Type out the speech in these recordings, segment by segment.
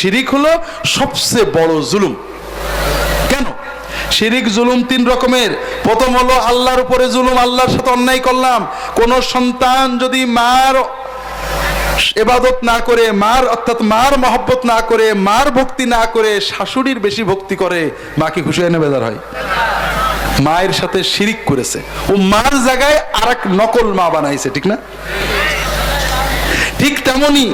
শিরিক হলো সবচেয়ে বড় জুলুম। কেন? শিরিক জুলুম তিন রকমের। প্রথম হলো আল্লাহর উপরে জুলুম, আল্লাহর সাথে অন্যায় করলাম। কোন সন্তান যদি মার এবাদত না করে, মার অর্থাৎ মার মহব্বত না করে, মার ভক্তি না করে, শাশুড়ির বেশি ভক্তি করে, মাকে খুশি হয় না বেজার হয়। মায়ের সাথে শিরিক করেছে। ও মার জায়গায় আর এক নকল মা বানাইছে, ঠিক না? ঠিক তেমনি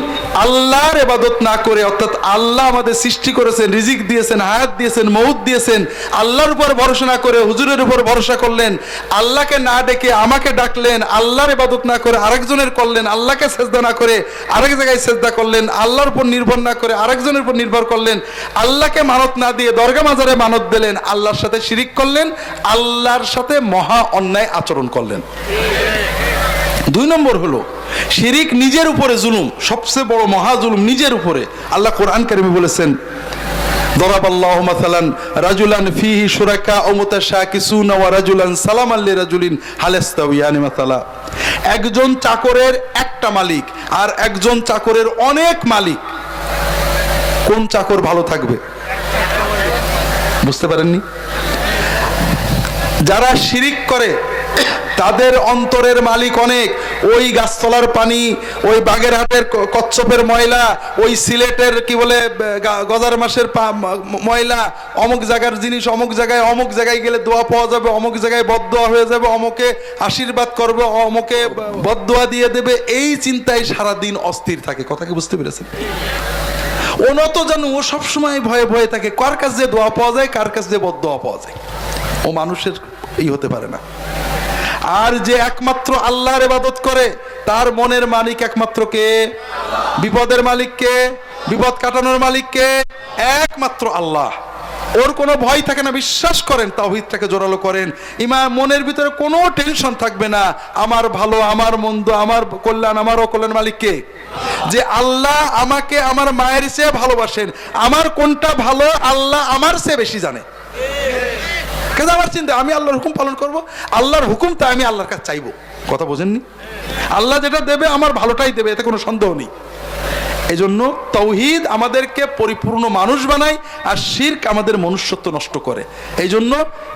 আল্লাহর এবাদত না করে, অর্থাৎ আল্লাহ আমাদের সৃষ্টি করেছেন, রিজিক দিয়েছেন, হায়াত দিয়েছেন মৌত দিয়েছেন, আল্লাহর উপর ভরসা না করে, হুজুরের উপর ভরসা করলেন, আল্লাহকে না ডেকে আমাকে ডাকলেন, আল্লাহর এবাদত না করে আরেকজনের করলেন, আল্লাহকে সেজদা না করে আরেক জায়গায় সেজদা করলেন, আল্লাহর উপর নির্ভর না করে আরেকজনের উপর নির্ভর করলেন, আল্লাহকে মানত না দিয়ে দরগা মাজারে মানত দিলেন, আল্লাহর সাথে শিরিক করলেন, আল্লাহর সাথে মহা অন্যায় আচরণ করলেন। দুই নম্বর হলো শিরিক নিজের উপরে জুলুম সবচেয়ে বড় মহা জুলুম নিজের উপরে আল্লাহ কোরআন কারিমে বলেছেন ضرب الله مثلا رجلا فيه شركاء متشاكسون ورجلا سلاما لرجل هل يستويان مثلا একজন চাকরের একটা মালিক আর একজন চাকরের অনেক মালিক কোন চাকর ভালো থাকবে বুঝতে পারেননি যারা শিরিক করে তাদের অন্তরের মালিক অনেক। ওই গাছতলার পানি, ওই বাগেরহাটের কচ্ছপের ময়লা, ওই সিলেটের কি বলে গজার মাসের ময়লা, অমুক জায়গার জিনিস অমুক জায়গায় অমুক জায়গায় গেলে দোয়া পাওয়া যাবে, অমুক জায়গায় বদদোয়া হয়ে যাবে, অমুকে আশীর্বাদ করবে, অমুকে বদোয়া দিয়ে দেবে। এই চিন্তায় সারাদিন অস্থির থাকে। কথা কি বুঝতে পেরেছেন? ও নত জানো ও সবসময় ভয়ে ভয়ে থাকে, কার কাছ দিয়ে দোয়া পাওয়া যায়, কার কাছ দিয়ে বদদোয়া পাওয়া যায়। ও মানুষের এই হতে পারে না। আর যে একমাত্র আল্লাহর ইবাদত করে, তার মনের মালিক একমাত্র কে? বিপদের মালিক কে? বিপদ কাটানোর মালিক কে? একমাত্র আল্লাহ। ওর কোনো ভয় থাকে না, বিশ্বাস করেন, তাওহিদটাকে জোরালো করেন। ইমা মনের ভিতরে কোনো টেনশন থাকবে না, আমার ভালো, আমার মন্দ, আমার কল্যাণ, আমার অকল্যাণ মালিক কে? যে আল্লাহ আমাকে আমার মায়ের চেয়ে ভালোবাসেন, আমার কোনটা ভালো, আল্লাহ আমার চেয়ে বেশি জানে। কিন্তু আমার চিন্তা? আমি আল্লাহর হুকুম পালন করব। আল্লাহর হুকুম তা আমি আল্লাহর কাছে চাইব। কথা বোঝেননি? আল্লাহ যেটা দেবে, আমার ভালোটাই দেবে, এতে কোনো সন্দেহ নেই। এই জন্য তৌহিদ আমাদেরকে পরিপূর্ণ মানুষ বানায় আর শির্ক আমাদের মনুষ্যত্ব নষ্ট করে। এই জন্য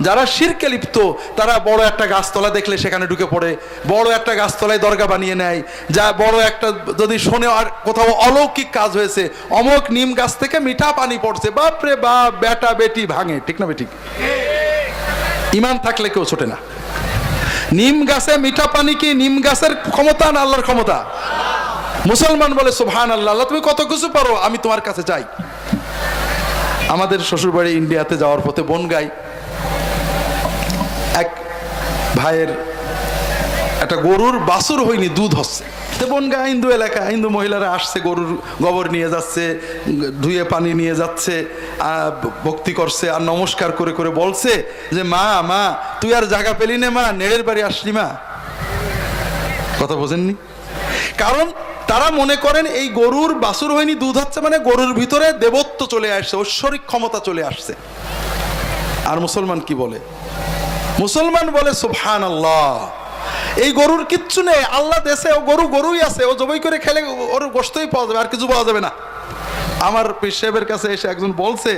যারা শিরকে লিপ্ত, তারা বড় একটা গাছতলা দেখলে সেখানে ঢুকে পড়ে, বড় একটা গাছতলায় দরগা বানিয়ে নেয়, যা বড় একটা যদি শোনে আর কোথাও অলৌকিক কাজ হয়েছে অমুক নিম গাছ থেকে মিঠা পানি পড়ছে। বাপরে বাপ, বেটা বেটি ভাঙে, ঠিক না বেটি ইমান থাকলে কেউ ছোটে না। নিম গাছে মিঠা পানি কি নিম গাছের ক্ষমতা না আল্লাহর ক্ষমতা? মুসলমান বলে সুবহান আল্লাহ আল্লাহ তুমি কত কিছু পারো, আমি তোমার কাছে যাই আমাদের শ্বশুরবাড়ি ইন্ডিয়াতে যাওয়ার পথে বনগাই এক ভাইয়ের একটা গরুর বাছুর হয়নি, দুধ হচ্ছে। তো বনগা হিন্দু এলাকা, হিন্দু মহিলারা আসছে, গরুর গোবর নিয়ে যাচ্ছে, ধুয়ে পানি নিয়ে যাচ্ছে ভক্তি করছে, আর নমস্কার করে করে বলছে যে, মা মা, তুই আর জায়গা পেলি না, মা, নেড়ের বাড়ি আসলি, মা। কথা বোঝেননি? কারণ তারা মনে করেন এই গরুর বাসুর হয়নি দুধ হচ্ছে মানে গরুর ভিতরে দেবত্ব চলে আসছে, ঐশ্বরিক ক্ষমতা চলে আসছে। আর মুসলমান কি বলে? মুসলমান বলে সুবহান আল্লাহ এই গরুর কিচ্ছু নেই, আল্লাহ দেশে ও গরু গরুই আছে, ও জবাই করে খেলে ওর গোস্তই পাওয়া যাবে, আর কিছু পাওয়া যাবে না। আমার পীর সাহেবের কাছে এসে একজন বলছে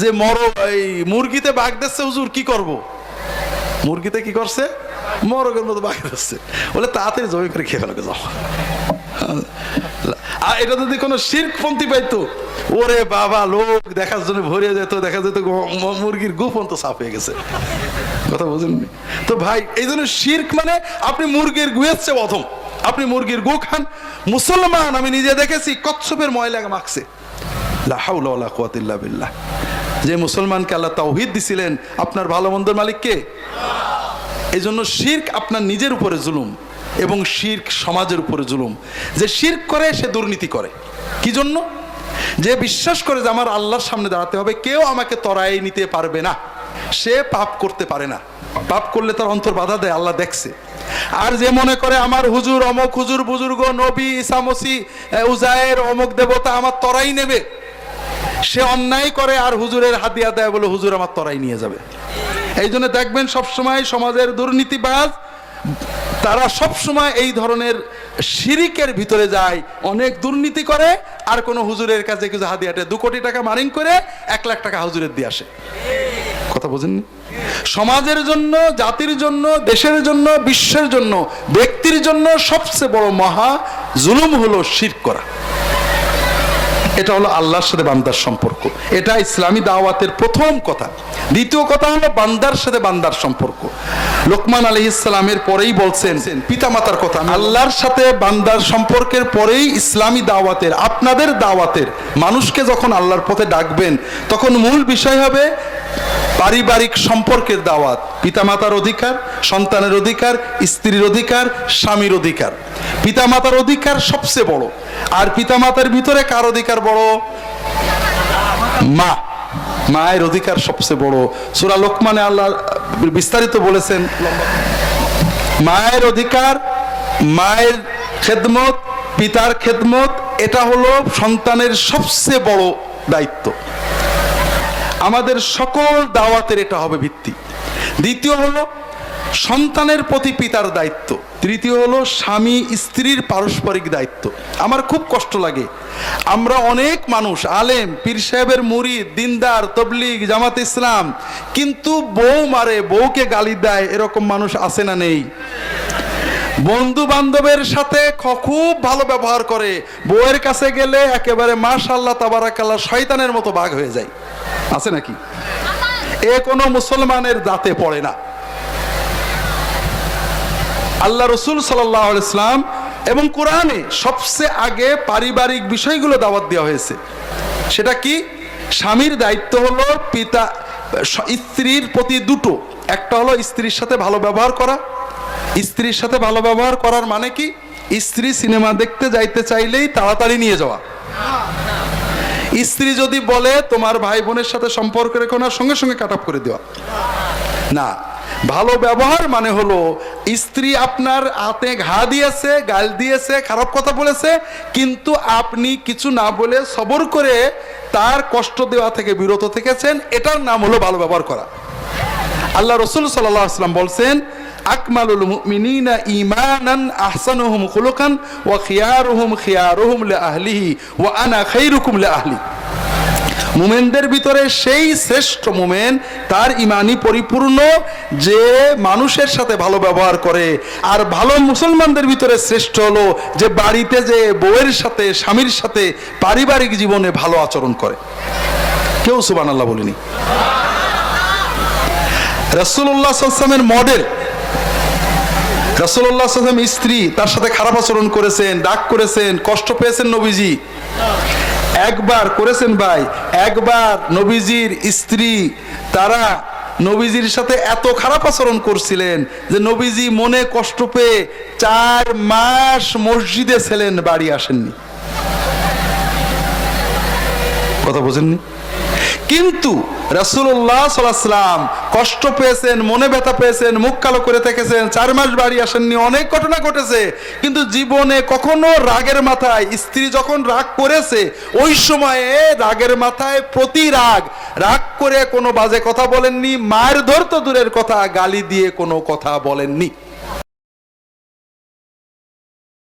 যে, মর, এই মুরগিতে বাঘ দিচ্ছে, হুজুর, কি করব? মুরগিতে কি করছে? মরগের মতো বাঘ দিচ্ছে। বলে, তাড়াতাড়ি জবাই করে খেয়ে ফেলো যাও। আর এটা যদি কোনো পাইতো, ওরে বাবা, লোক দেখার জন্য যেত, দেখা যেত মুরগির গোপন তো সাফ হয়ে গেছে। কথা তো ভাই, এই জন্য শির্ক মানে আপনি মুরগির অধম আপনি মুরগির গু খান। মুসলমান, আমি নিজে দেখেছি, কচ্ছপের ময়লা মাখছে। বিল্লাহ। যে মুসলমানকে আল্লাহ তাওহীদ দিছিলেন, আপনার ভালো মন্দের মালিক কে? এই জন্য শির্ক আপনার নিজের উপরে জুলুম। এবং শির্ক সমাজের উপরে জুলুম। যে শির্ক করে, সে দুর্নীতি করে। কি জন্য? যে বিশ্বাস করে যে আমার আল্লাহর সামনে দাঁড়াতে হবে, কেউ আমাকে তরাই নিতে পারবে না। সে পাপ করতে পারে না। পাপ করলে তার অন্তর বাধা দেয়, আল্লাহ দেখছে। আর যে মনে করে, আমার হুজুর, অমক হুজুর, বুজুর্গ, নবী ইসামসি উজায়ের অমক দেবতা আমার তরাই নেবে। সে অন্যায় করে আর হুজুরের হাতিয়া দেয় বলে, হুজুর আমার তরাই নিয়ে যাবে। এই জন্য দেখবেন সবসময় সমাজের দুর্নীতিবাজ তারা সব সময় এই ধরনের শিরিকের ভিতরে যায়, অনেক দুর্নীতি করে, আর কোনো হুজুরের কাছে কিছু হাদিয়াটে দু কোটি টাকা মারিং করে, এক লাখ টাকা হুজুরের দিয়ে আসে। কথা বোঝেননি? সমাজের জন্য, জাতির জন্য, দেশের জন্য, বিশ্বের জন্য, ব্যক্তির জন্য সবচেয়ে বড় মহা জুলুম হলো শির করা। এটা হলো আল্লাহর সাথে বান্দার সম্পর্ক। এটা ইসলামী দাওয়াতের প্রথম কথা। দ্বিতীয় কথা হলো বান্দার সাথে বান্দার সম্পর্ক। লোকমান আলী ইসলামের পরেই বলছেন, পিতামাতার কথা আল্লাহর সাথে বান্দার সম্পর্কের পরেই ইসলামী দাওয়াতের, আপনাদের দাওয়াতের, মানুষকে যখন আল্লাহর পথে ডাকবেন, তখন মূল বিষয় হবে পারিবারিক সম্পর্কের দাওয়াত। পিতামাতার অধিকার, সন্তানের অধিকার, স্ত্রীর অধিকার, স্বামীর অধিকার। পিতামাতার অধিকার সবচেয়ে বড়। আর পিতামাতার ভিতরে কার অধিকার বড়? মা। মায়ের অধিকার সবচেয়ে বড়। সুরা লোকমানে আল্লাহ বিস্তারিত বলেছেন, মায়ের অধিকার, মায়ের খেদমত, পিতার খেদমত, এটা হলো সন্তানের সবচেয়ে বড় দায়িত্ব। আমাদের সকল দাওয়াতের এটা হবে ভিত্তি। দ্বিতীয় হলো সন্তানের প্রতি পিতার দায়িত্ব। তৃতীয় হলো স্বামী স্ত্রীর পারস্পরিক দায়িত্ব। আমার খুব কষ্ট লাগে। আমরা অনেক মানুষ, আলেম, পীর সাহেবের মুড়ি দিনদার, তবলিগ, জামাত ইসলাম, কিন্তু বউ মারে, বউকে গালি দেয়, এরকম মানুষ আছে না নেই। বন্ধু বান্ধবের সাথে খুব ভালো ব্যবহার করে। বউয়ের কাছে গেলে একেবারে মাশাল্লাহ তাবারাকাল্লাহ, শয়তানের মতো বাঘ হয়ে যায়। আছে নাকি? এ কোনো মুসলমানের দাঁতে পড়ে না। আল্লাহ রসুল সাল্লাহ ইসলাম এবং কোরআনে সবচেয়ে আগে পারিবারিক বিষয়গুলো দাওয়াত দেওয়া হয়েছে। সেটা কি? স্বামীর দায়িত্ব হলো পিতা, স্ত্রীর প্রতি দুটো। একটা হলো স্ত্রীর সাথে ভালো ব্যবহার করা। স্ত্রীর সাথে ভালো ব্যবহার করার মানে কি? স্ত্রী সিনেমা দেখতে যাইতে চাইলেই তাড়াতাড়ি নিয়ে যাওয়া। স্ত্রী যদি বলে, তোমার ভাই বোনের সাথে সম্পর্ক রেখো না, সঙ্গে সঙ্গে কাট করে দেওয়া। না ভালো ব্যবহার মানে হলো, স্ত্রী আপনার হাতে ঘা দিয়েছে, গাল দিয়েছে, খারাপ কথা বলেছে, কিন্তু আপনি কিছু না বলে সবর করে তার কষ্ট দেওয়া থেকে বিরত থেকেছেন, এটার নাম হলো ভালো ব্যবহার করা। আল্লাহ রসুল সাল্লাহ আসলাম বলছেন, আকমালুল মুমিনিনা ঈমানান আহসানুহুম খুলুকান ওয়া খিয়ারুহুম খিয়ারুহুম লি আহলিহি ওয়া আনা খাইরুকুম লি আহলি। মুমেনদের ভিতরে সেই শ্রেষ্ঠ মুমেন, তার ইমানি পরিপূর্ণ যে মানুষের সাথে ভালো ব্যবহার করে। আর ভালো মুসলমানদের ভিতরে শ্রেষ্ঠ হলো যে বাড়িতে যে বউয়ের সাথে, স্বামীর সাথে পারিবারিক জীবনে ভালো আচরণ করে। কেউ সুবান আল্লাহ বলিনি রসুল্লাহ মডেল। রসুল্লাহ সাল্লাম স্ত্রী তার সাথে খারাপ আচরণ করেছেন ডাক করেছেন, কষ্ট পেয়েছেন নবীজি। একবার করেছেন ভাই, একবার নবীজির স্ত্রী, তারা নবীজির সাথে এত খারাপ আচরণ করছিলেন যে নবীজি মনে কষ্ট পেয়ে চার মাস মসজিদে ছিলেন, বাড়ি আসেননি। কথা বোঝেননি? কিন্তু রাসুল্লাহ সাল্লাম কষ্ট পেয়েছেন, মনে ব্যথা পেয়েছেন, মুখ কালো করে থেকেছেন চার মাস বাড়ি আসেননি, অনেক ঘটনা ঘটেছে। কিন্তু জীবনে কখনো রাগের মাথায়, স্ত্রী যখন রাগ করেছে, ওই সময়ে রাগের মাথায় প্রতি রাগ রাগ করে কোনো বাজে কথা বলেননি মায়ের ধরতো দূরের কথা, গালি দিয়ে কোনো কথা বলেননি।